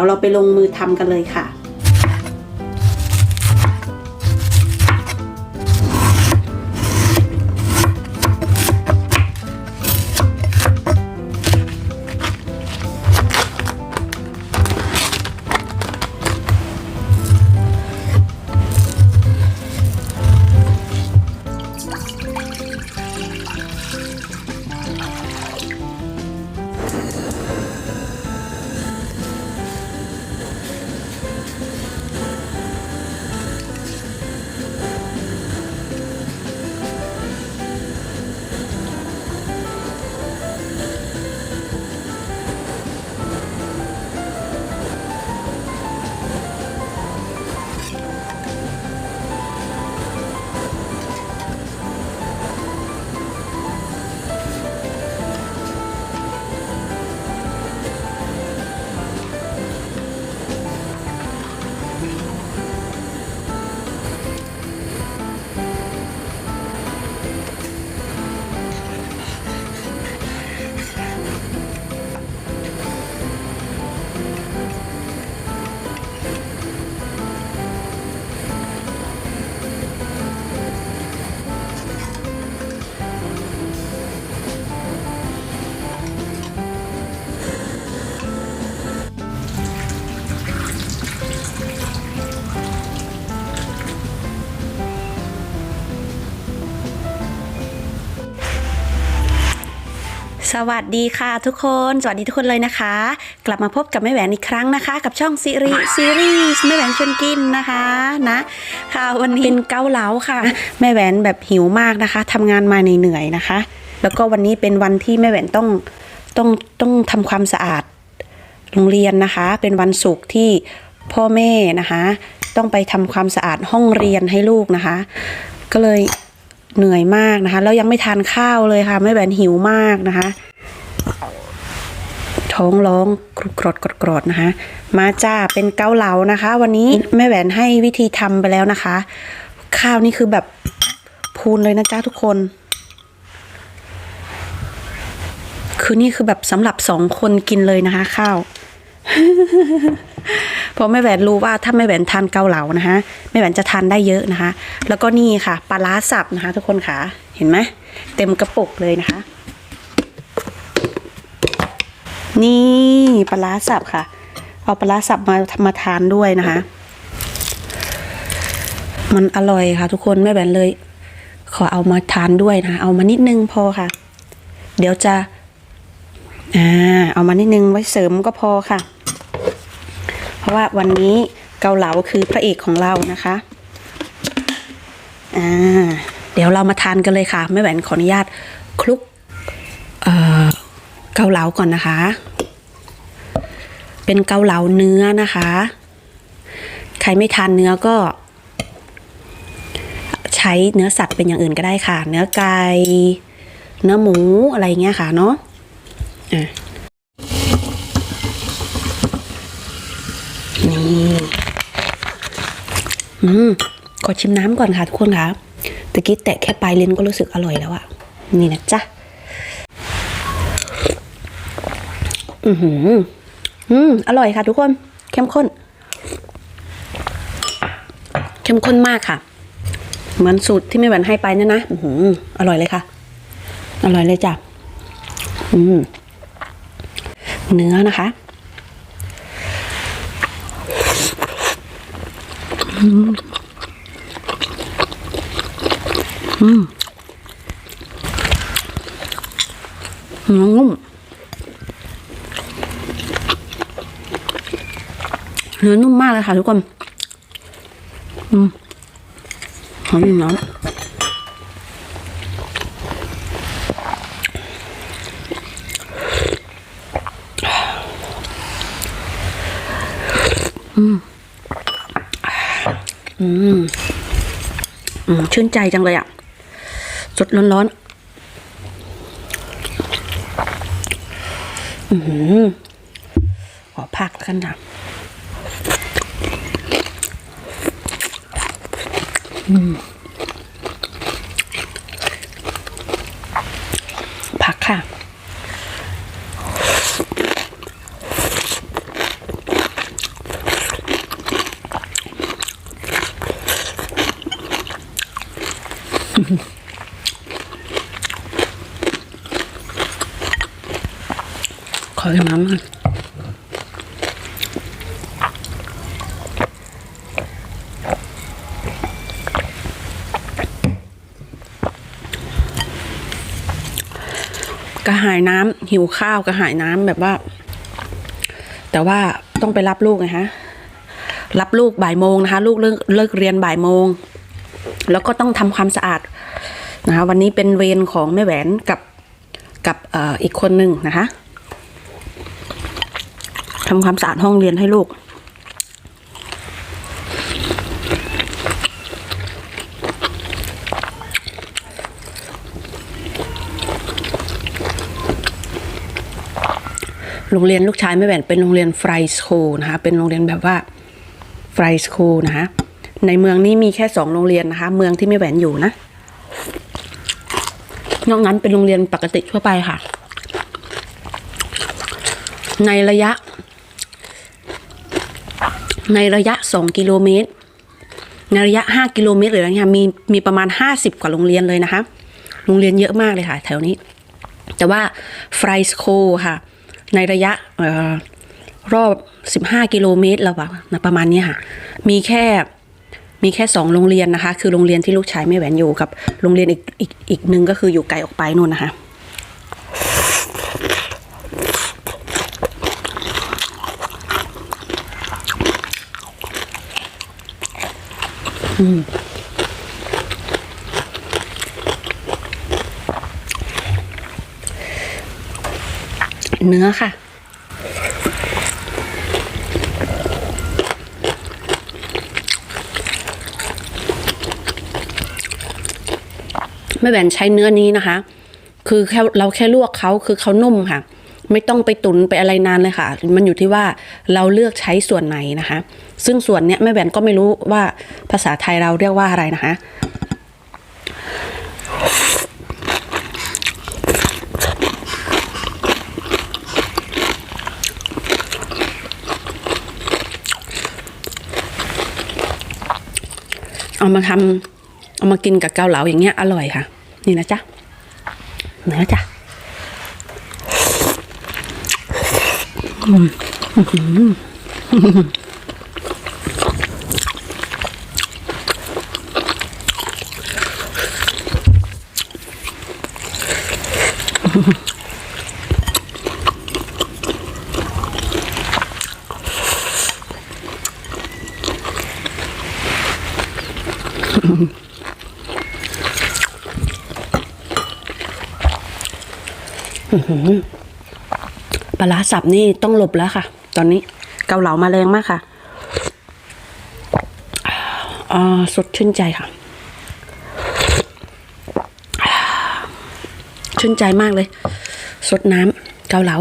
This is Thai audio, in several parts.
ยวเราไปลงมือทำกันเลยค่ะ สวัสดีค่ะทุกคน สวัสดีทุกคนเลยนะคะ กลับมาพบกับแม่แหวนอีกครั้งนะคะ กับช่องซีรีส์ซีรีส์แม่แหวนชวนกินนะคะนะ ค่ะวันนี้เป็นเกาเหลาค่ะ แม่แหวนแบบหิวมากนะคะทำงานมาเหนื่อยๆนะคะ แล้วก็วันนี้เป็นวันที่แม่แหวนต้องต้องต้องทำความสะอาดโรงเรียนนะคะ เป็นวันศุกร์ที่พ่อแม่นะคะ ต้องไปทำความสะอาดห้องเรียนให้ลูกนะคะ ก็เลยเหนื่อยมากนะคะแล้วยังไม่ทานข้าวเลยค่ะแม่แหวนหิวมากนะคะ ท้องร้องกรุกรอดกรดกรอดนะคะ มาจ้าเป็นเกาเหลานะคะ วันนี้แม่แหวนให้วิธีทำไปแล้วนะคะ ข้าวนี่คือแบบพูนเลยนะจ้าทุกคน คือนี่คือแบบสำหรับสองคนกินเลยนะคะ ข้าวเพราะแม่แหวนรู้ว่าถ้าแม่แหวนทานเกาเหลานะคะแม่แหวนจะทานได้เยอะนะคะ แล้วก็นี่ค่ะปลาร้าสับนะคะ ทุกคนค่ะ เห็นไหมเต็มกระปุกเลยนะคะ นี่ปลาร้าสับค่ะ เอาปลาร้าสับมามาทานด้วยนะคะ มันอร่อยค่ะ ทุกคนแม่แหวนเลย ขอเอามาทานด้วยนะคะเอามานิดนึงพอค่ะ เดี๋ยวจะอ่าเอามานิดนึงไว้เสริมก็พอค่ะ เพราะว่าวันนี้เกาเหลาคือพระเอกของเรานะคะอ่าเดี๋ยวเรามาทานกันเลยค่ะแม่แหวนขออนุญาตคลุกเอ่อเกาเหลาก่อนนะคะ เป็นเกาเหลาเนื้อนะคะ ใครไม่ทานเนื้อก็ ใช้เนื้อสัตว์เป็นอย่างอื่นก็ได้ค่ะ เนื้อไก่เนื้อหมูอะไรเงี้ยค่ะเนาะอะนี่อืมขอชิมน้ำก่อนค่ะทุกคนค่ะตะกี้แตะแค่ปลายลิ้นก็รู้สึกอร่อยแล้วอะนี่นะจ๊ะ อือหือ อืม อร่อยค่ะทุกคน เข้มข้น เข้มข้นมากค่ะ เหมือนสูตรที่แม่แหวนให้ไปนั่นนะอืออร่อยเลยค่ะ อร่อยเลยจ้ะ อืม เนื้อนะคะเนื้อนุ่ม เนื้อนุ่มมากเลยค่ะทุกคน อืมหอมน้ำอืม อืม อืม ชื่นใจจังเลยอะ สดร้อนๆ อืมขอพักกันนะ ผักค่ะ khỏi mắm ายน้ำหิวข้าวกระหายน้ำแบบว่า แต่ว่าต้องไปรับลูกไงฮะรับลูกบ่ายโมงนะคะ ลูกเลิกเลิกเรียนบ่ายโมง แล้วก็ต้องทำความสะอาดนะคะวันนี้เป็นเวรของแม่แหวนกับกับอ่ออีกคนหนึ่งนะคะทำความสะอาดห้องเรียนให้ลูก โรงเรียนลูกชายแม่แหวนเป็นโรงเรียนไฟสคูลนะคะ เป็นโรงเรียนแบบว่าไฟสคูลนะคะในเมืองนี้มีแค่สองโรงเรียนนะคะ เมืองที่แม่แหวนอยู่นะ นอกนั้นเป็นโรงเรียนปกติทั่วไปค่ะ ในระยะ ในระยะสองกิโลเมตร ในระยะห้ากิโลเมตรหรืออะไรเงี้ยมีมีประมาณห้าสิบกว่าโรงเรียนเลยนะคะ โรงเรียนเยอะมากเลยค่ะ แถวนี้ แต่ว่าไฟสโคค่ะ ในระยะออรอบ 15 กิโลเมตรแล้วนะประมาณนี้ค่ะ มีแค่มีแค่สองโรงเรียนนะคะ คือโรงเรียนที่ลูกชายแม่แหวนอยู่กับโรงเรียนอีกอีกอีกหนึ่งก็คืออยู่ไกลออกไปนู่นนะคะ เนื้อค่ะ แม่แหวนใช้เนื้อนี้นะคะ คือแค่เราแค่ลวกเขาคือเขานุ่มค่ะ ไม่ต้องไปตุนไปอะไรนานเลยค่ะ มันอยู่ที่ว่าเราเลือกใช้ส่วนไหนนะคะ ซึ่งส่วนเนี้ยแม่แหวนก็ไม่รู้ว่าภาษาไทยเราเรียกว่าอะไรนะคะ เอามาทำเอามากินกับเกาเหลาอย่างเงี้ยอร่อยค่ะ นี่นะจ๊ะเนื้อจ้ะ ปลาร้าสับนี่ต้องหลบแล้วค่ะ ตอนนี้เกาเหลามาแรงมากค่ะอ่าสดชื่นใจค่ะ ชื่นใจมากเลย สดน้ำเกาเหลา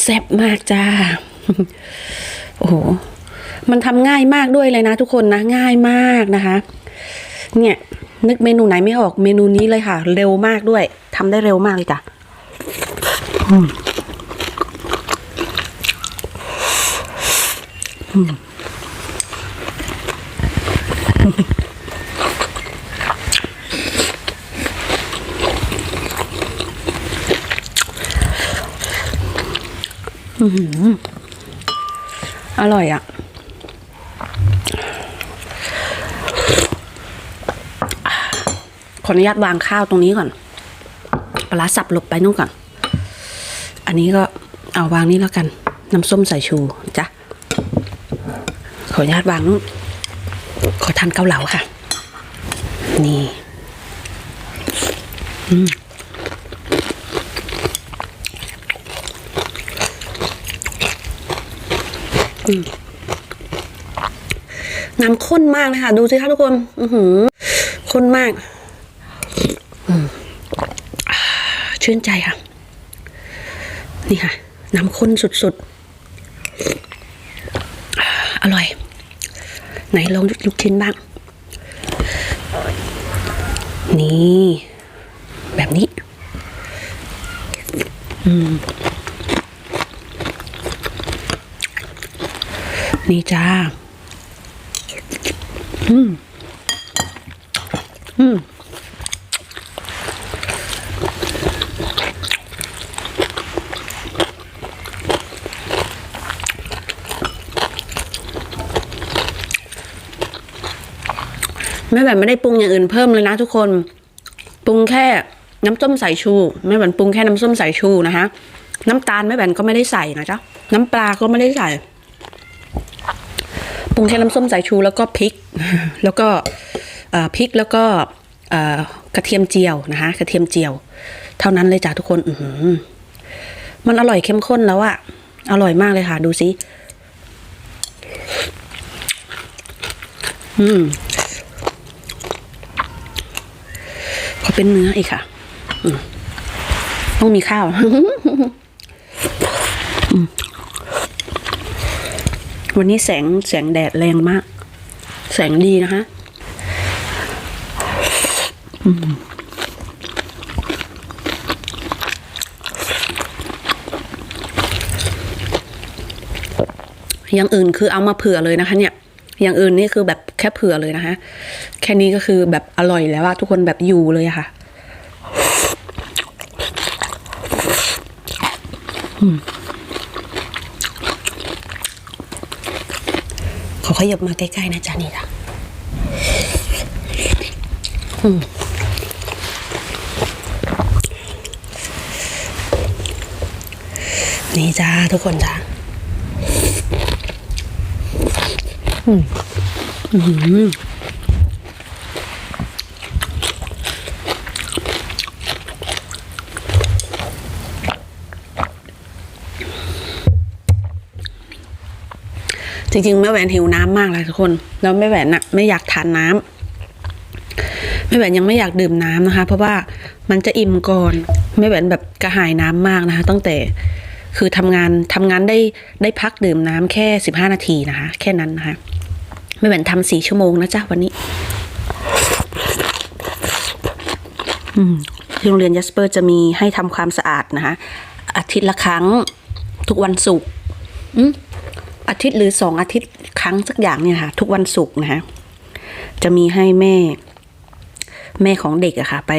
แซ่บมากจ้า โอ้โห มันทำง่ายมากด้วยเลยนะทุกคนนะง่ายมากนะคะ เนี่ยนึกเมนูไหนไม่ออกเมนูนี้เลยค่ะ เร็วมากด้วยทำได้เร็วมากเลยจ้ะอร่อยอะ ออนุญาตวางข้าวตรงนี้ก่อน ปลาร้าสับหลบไปนู่นก่อน อันนี้ก็เอาวางนี่แล้วกัน น้ำส้มสายชูจ้ะ ขออนุญาตวางนู่น ขอทานเกาเหลาค่ะ นี่อืมน้ำข้นมากเลยค่ะดูสิคะทุกคน อือหือข้นมาก ชื่นใจค่ะ นี่ค่ะ น้ำข้นสุดๆ อร่อย ไหนลองลูกชิ้นบ้าง นี่ แบบนี้ อืม นี่จ้า อืม อืม แม่แหวนไม่ได้ปรุงอย่างอื่นเพิ่มเลยนะทุกคน ปรุงแค่น้ำส้มสายชูแม่แหวนปรุงแค่น้ำส้มสายชูนะคะ น้ำตาลแม่แหวนก็ไม่ได้ใส่นะจ๊ะน้ำปลาก็ไม่ได้ใส่ปรุงแค่น้ำส้มสายชูแล้วก็พริก แล้วก็พริกแล้วก็กระเทียมเจียวนะคะกระเทียมเจียว เท่านั้นเลยจ้ะทุกคนอืมันอร่อยเข้มข้นแล้วอะอร่อยมากเลยค่ะ ดูสิอืม ขอเป็นเนื้ออีกค่ะต้องมีข้าวอวันนี้แสงแสงแดดแรงมาก แสงดีนะคะอย่างอื่นคือเอามาเผื่อเลยนะคะเนี่ย อย่างอื่นนี่คือแบบแค่เผื่อเลยนะคะ แค่นี้ก็คือแบบอร่อยแล้วอะทุกคนแบบอยู่เลยะค่ะขอขยับมาใกล้ๆนะจ๊ะนี่ค่ะอืมนี่จ้าทุกคนจ้าอืมอื้อหือ จริงๆแม่แหวนหิวน้ำมากเลยทุกคน แล้วแม่แหวนน่ะไม่อยากทานน้ำแม่แหวนยังไม่อยากดื่มน้ำนะคะ เพราะว่ามันจะอิ่มก่อนแม่แหวนแบบกระหายน้ำมากนะคะ ตั้งแต่คือทำงานทำงานได้ได้พักดื่มน้ำแค่สิบห้านาทีนะคะ แค่นั้นนะคะ แม่แหวนทำสี่ชั่วโมงนะจ๊ะวันนี้ที่โรงเรียนยัสเปอร์จะมีให้ทำความสะอาดนะคะ อาทิตย์ละครั้งทุกวันศุกร์อาทิตย์หรือสองอาทิตย์ครั้งสักอย่างเนี่ยค่ะ ทุกวันศุกร์นะคะจะมีให้แม่ แม่ของเด็กอะค่ะ ไป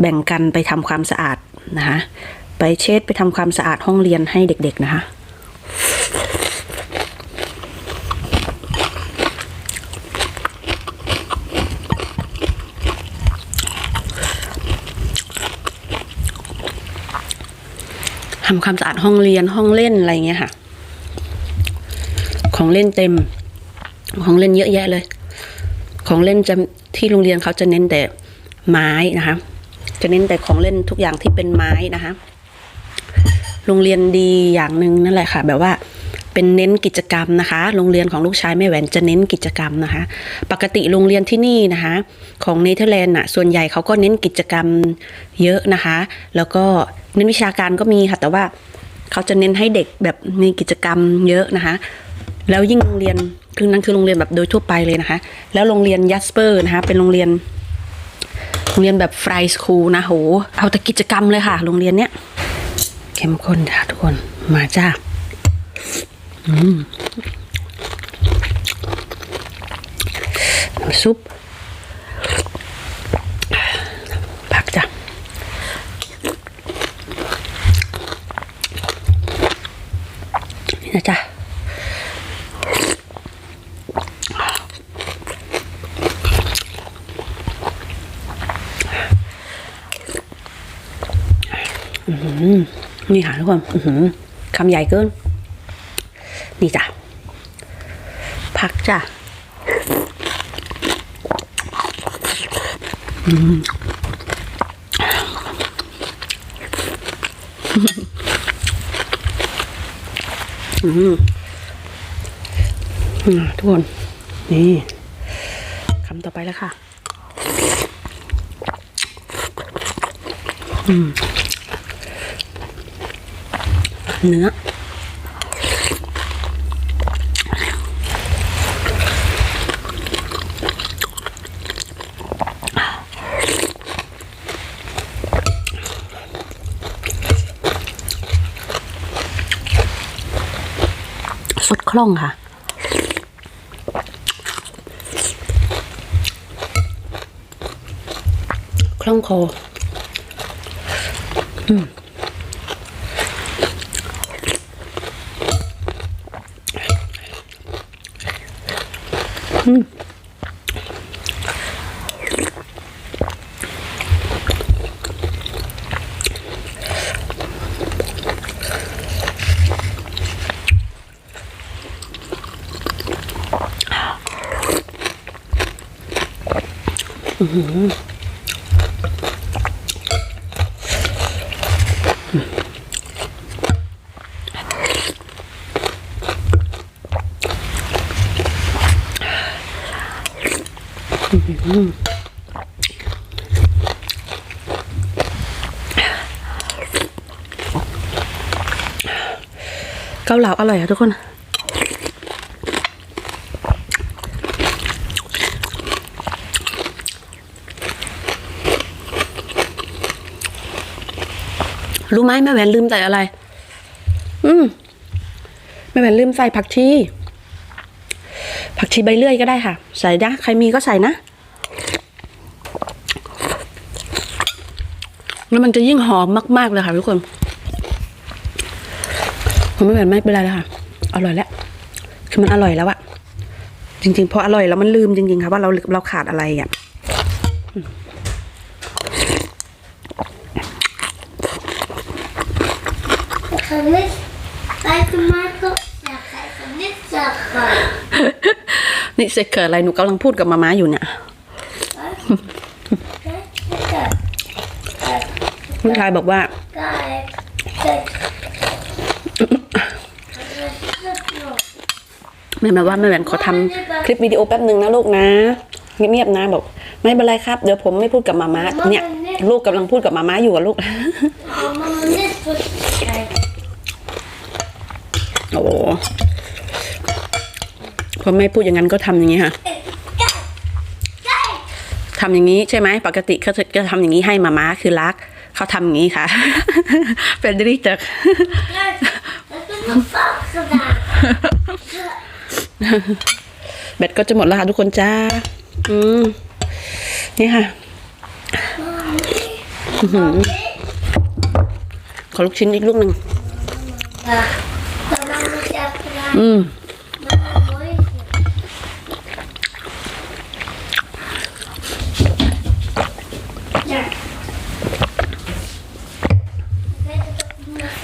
แบ่งกันไปทำความสะอาดนะคะ ไปเช็ดไปทำความสะอาดห้องเรียนให้เด็ก ๆ นะคะ ทำความสะอาดห้องเรียนห้องเล่นอะไรเงี้ยค่ะ ของเล่นเต็ม ของเล่นเยอะแยะเลย ของเล่นจะที่โรงเรียนเขาจะเน้นแต่ไม้นะคะ จะเน้นแต่ของเล่นทุกอย่างที่เป็นไม้นะคะ โรงเรียนดีอย่างหนึ่งนั่นแหละค่ะ แบบว่า เป็นเน้นกิจกรรมนะคะ โรงเรียนของลูกชายแม่แหวนจะเน้นกิจกรรมนะคะ ปกติโรงเรียนที่นี่นะคะ ของเนเธอร์แลนด์น่ะส่วนใหญ่เขาก็เน้นกิจกรรมเยอะนะคะ แล้วก็เน้นวิชาการก็มีค่ะ แต่ว่าเขาจะเน้นให้เด็กแบบมีกิจกรรมเยอะนะคะ แล้วยิ่งโรงเรียนคือนั่นคือโรงเรียนแบบโดยทั่วไปเลยนะคะ แล้วโรงเรียนยัสเปอร์นะคะ เป็นโรงเรียนโรงเรียนแบบฟรายสคูลนะโห เอาแต่กิจกรรมเลยค่ะ โรงเรียนเนี้ยเข้มข้นค่ะทุกคนมาจ้า น้ำซุปผักจ้ะนี่นะจ๊ะนี่ค่ะทุกคนคำใหญ่เกิน นี่จ้ะผักจ้ะอืมอืมอืมทุกคน นี่คำต่อไปแล้วค่ะ เนื้อ คล่องค่ะ คล่องคออืมอืม เกาเหลาอร่อยอะทุกคน รู้ไหมแม่แหวนลืมใส่อะไร อืมแม่แหวนลืมใส่ผักชีผักชีใบเลื่อยก็ได้ค่ะ ใส่นะใครมีก็ใส่นะ แล้วมันจะยิ่งหอมมากๆเลยค่ะทุกคนผมไม่เหมือนไม่เป็นไรเลยค่ะ อร่อยแล้ว คือมันอร่อยแล้วอะจริงๆพออร่อยแล้วมันลืมจริงๆค่ะว่าเราเราขาดอะไรอะ Kan niet bij tomaten. Ja, kijk, kan niet zeggen. นี่เสกเกิดอะไรหนูกำลังพูดกับมาม่าอยู่เนี่ย Kijk, ลูกชายบอกว่า kijk, kijk. แม่มาว่าแม่แหวนขอทำคลิปวิดีโอแป๊บหนึ่งนะลูกนะเงียบๆนะบอก ไม่เป็นไรครับ เดี๋ยวผมไม่พูดกับมาม่าเนี่ย ลูกกำลังพูดกับมาม่าอยู่กับลูก Mama, niet goed. โอ้พอไม่พูดอย่างนั้นก็ทำอย่างนี้ค่ะ Kijk. Kijk. ทำอย่างนี้ใช่ไหมปกติเขาจะจะทำอย่างนี้ให้มาม่าคือรัก เขาทำอย่างนี้ค่ะเป็นดิจิต Kijk. Dat is nog fout gedaan. แบตก็จะหมดแล้วค่ะทุกคนจ้า อืม นี่ค่ะขอลูกชิ้นอีกลูกหนึ่ง niet meer.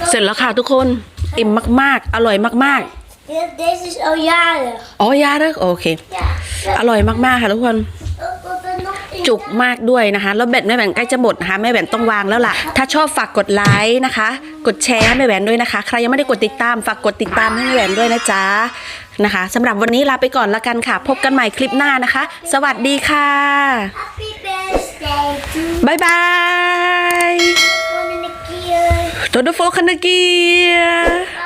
เสร็จแล้วค่ะทุกคนอิ่มมาก ๆ อร่อยมาก Dit- Deze is al jarig. ๆอ๋อยาเด้อโอเค Ja. อร่อยมาก ๆ ค่ะทุกคน จุกมากด้วยนะคะ แล้วแบตแม่แหวนใกล้จะหมดนะคะแม่แหวนต้องวางแล้วล่ะ ถ้าชอบฝากกดไลค์นะคะ กดแชร์ให้แม่แหวนด้วยนะคะ ใครยังไม่ได้กดติดตามฝากกดติดตามให้แม่แหวนด้วยนะจ๊ะนะคะสำหรับวันนี้ลาไปก่อนละกันค่ะ พบกันใหม่คลิปหน้านะคะ สวัสดีค่ะ Happy birthday to บ๊ายบาย volgende keer. ตัวดูโฟคันเกีย Bye.